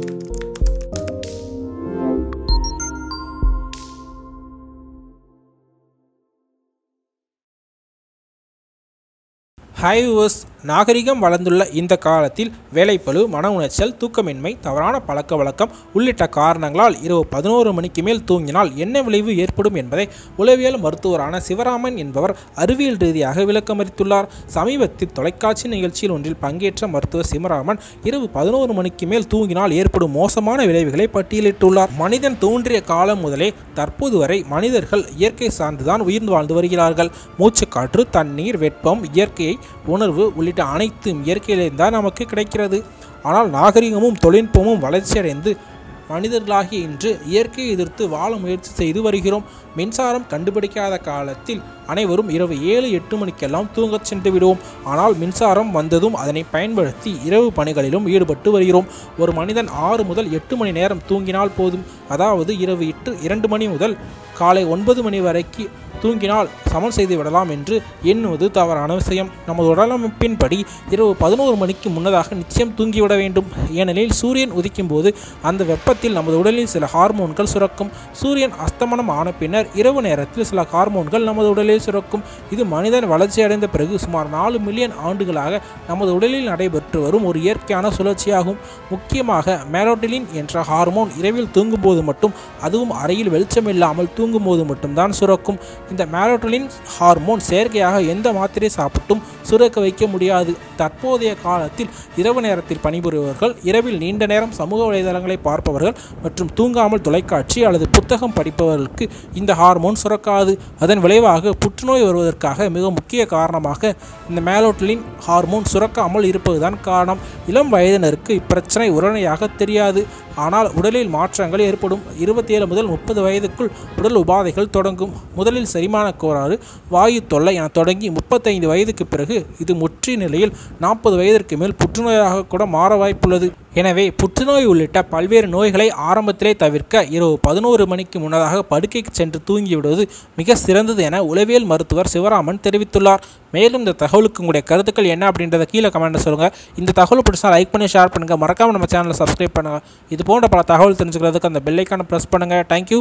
Thank you. ஹைவர்ஸ் நாகரிகம் வளர்ந்துள்ள இந்த காலத்தில் வேலைப்பளு மன உளைச்சல் தூக்கமின்மை தவறான பழக்க வழக்கம் உள்ளிட்ட காரணங்களால் இரவு பதினோரு மணிக்கு மேல் தூங்கினால் என்ன விளைவு ஏற்படும் என்பதை உளவியல் மருத்துவரான சிவராமன் என்பவர் அறிவியல் ரீதியாக விளக்கமளித்துள்ளார் சமீபத்தில் தொலைக்காட்சி நிகழ்ச்சியில் ஒன்றில் பங்கேற்ற மருத்துவர் சிவராமன் இரவு பதினோரு மணிக்கு மேல் தூங்கினால் ஏற்படும் மோசமான விளைவுகளை பட்டியலிட்டுள்ளார். மனிதன் தோன்றிய காலம் முதலே தற்போது வரை மனிதர்கள் இயற்கை சார்ந்துதான் உயிர்ந்து வாழ்ந்து வருகிறார்கள். மூச்சுக்காற்று தண்ணீர் வெப்பம் இயற்கையை உணர்வு உள்ளிட்ட அனைத்தும் இயற்கையிலிருந்து தான் நமக்கு கிடைக்கிறது. ஆனால் நாகரிகமும் தொழில்நுட்பமும் வளர்ச்சியடைந்து மனிதர்களாகி இன்று இயற்கையை எதிர்த்து வாழ முயற்சி செய்து வருகிறோம். மின்சாரம் கண்டுபிடிக்காத காலத்தில் அனைவரும் இரவு ஏழு எட்டு மணிக்கெல்லாம் தூங்கச் சென்று விடுவோம். ஆனால் மின்சாரம் வந்ததும் அதனை பயன்படுத்தி இரவு பணிகளிலும் ஈடுபட்டு வருகிறோம். ஒரு மனிதன் ஆறு முதல் எட்டு மணி நேரம் தூங்கினால் போதும். அதாவது இரவு எட்டு இரண்டு மணி முதல் காலை ஒன்பது மணி வரைக்கு தூங்கினால் சமன் செய்து விடலாம் என்று எண்ணுவது தவறான விஷயம். நமது உடலமைப்பின்படி இரவு பதினோரு மணிக்கு முன்னதாக நிச்சயம் தூங்கிவிட வேண்டும். ஏனெனில் சூரியன் உதிக்கும் போது அந்த வெப்பத்தில் நமது உடலில் சில ஹார்மோன்கள் சுரக்கும். சூரியன் அஸ்தமனம் ஆன பின்னர் இரவு நேரத்தில் சில ஹார்மோன்கள் நமது உடலில் சுரக்கும். இது மனிதன் வளர்ச்சியடைந்த பிறகு சுமார் நாலு மில்லியன் ஆண்டுகளாக நமது உடலில் நடைபெற்று வரும் ஒரு இயற்கையான சுழற்சியாகும். முக்கியமாக மேலோட்டிலின் என்ற ஹார்மோன் இரவில் தூங்கும்போது மட்டும் அதுவும் அறையில் வெளிச்சமில்லாமல் தூங்கும்போது மட்டும்தான் சுரக்கும். இந்த மேலோட்டலின் ஹார்மோன் செயற்கையாக எந்த மாத்திரை சாப்பிட்டும் சுரக்க வைக்க முடியாது. தற்போதைய காலத்தில் இரவு நேரத்தில் பணிபுரிபவர்கள் இரவில் நீண்ட நேரம் சமூக வலைதளங்களை பார்ப்பவர்கள் மற்றும் தூங்காமல் தொலைக்காட்சி அல்லது புத்தகம் படிப்பவர்களுக்கு இந்த ஹார்மோன் சுரக்காது. அதன் விளைவாக புற்றுநோய் வருவதற்காக மிக முக்கிய காரணமாக இந்த மேலோட்டலின் ஹார்மோன் சுரக்காமல் இருப்பதுதான் காரணம். இளம் வயதினருக்கு இப்பிரச்சனை உடனடியாக தெரியாது. ஆனால் உடலில் மாற்றங்கள் ஏற்படும். இருபத்தி ஏழு முதல் முப்பது வயதுக்குள் உடல் உபாதைகள் தொடங்கும். முதலில் செரிமான கோளாறு வாயு தொல்லை என தொடங்கி முப்பத்தைந்து வயதுக்கு பிறகு இது முற்றிய நிலையில் நாற்பது வயதிற்கு மேல் புற்றுநோயாக கூட மாற வாய்ப்புள்ளது. எனவே புற்றுநோய் உள்ளிட்ட பல்வேறு நோய்களை ஆரம்பத்திலே தவிர்க்க இரவு பதினோரு மணிக்கு முன்னதாக படுக்கைக்கு சென்று தூங்கிவிடுவது மிக சிறந்தது என உளவியல் மருத்துவர் சிவராமன் தெரிவித்துள்ளார். மேலும் இந்த தகவலுக்கு உங்களுடைய கருத்துக்கள் என்ன அப்படின்றத கீழே கமெண்ட் சொல்லுங்கள் இந்த தகவல் பிடிச்சா லைக் பண்ணி ஷேர் பண்ணுங்கள் மறக்காமல் நம்ம சேனலை சப்ஸ்கிரைப் பண்ணுங்கள் இது போன்ற பல தகவல் தெரிஞ்சுக்கிறதுக்கு அந்த பெல்லைக்கான ப்ரெஸ் பண்ணுங்கள் தேங்க்யூ